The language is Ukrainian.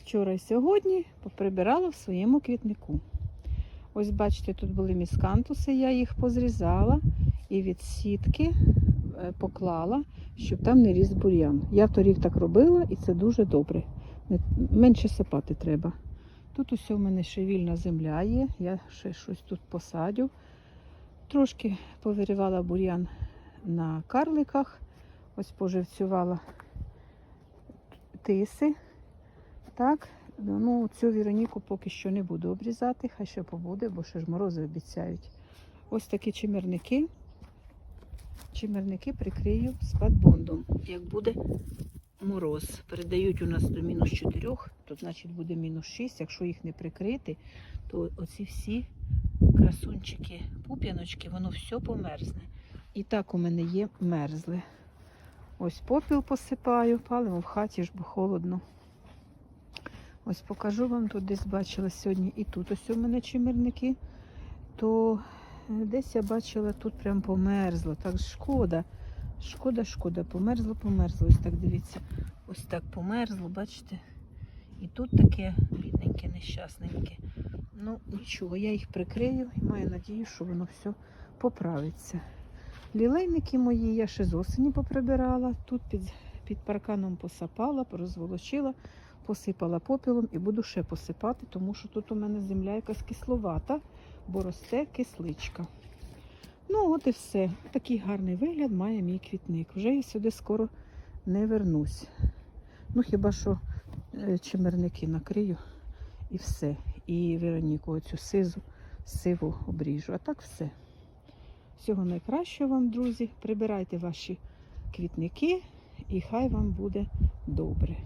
вчора і сьогодні поприбирала в своєму квітнику. Ось бачите, тут були міскантуси, я їх позрізала і від сітки е, поклала, щоб там не ріс бур'ян. Я торік так робила і це дуже добре. Менше сипати треба. Тут усе в мене ще вільна земля є, я ще щось тут посадю. Трошки повиривала бур'ян на карликах, ось поживцювала тиси. Так, ну цю Віроніку поки що не буду обрізати, хай ще побуде, бо ще ж морози обіцяють. Ось такі чимерники. Чимерники прикрию спадбондом. Як буде мороз. Передають у нас до мінус 4, то значить буде мінус 6. Якщо їх не прикрити, то оці всі красунчики, пуп'яночки, воно все померзне. І так у мене є мерзли. Ось попіл посипаю, палимо в хаті ж, бо холодно. Ось покажу вам тут десь бачила сьогодні і тут ось у мене чимерники. То е, десь я бачила, тут прям померзло. Так шкода. Шкода, шкода, померзло, померзло. Ось так дивіться. Ось так померзло, бачите? І тут таке бідненьке, нещасненьке. Ну, нічого, я їх прикрию і маю надію, що воно все поправиться. Лілейники мої я ще з осені поприбирала. Тут під, під парканом посапала, розволочила, посипала попілом і буду ще посипати, тому що тут у мене земля якась кисловата, бо росте кисличка. Ну, от і все. Такий гарний вигляд має мій квітник. Вже я сюди скоро не вернусь. Ну, хіба що е, чимерники накрию і все. І Вероніку оцю сизу, сиву обріжу. А так все. Всього найкращого вам, друзі. Прибирайте ваші квітники і хай вам буде добре.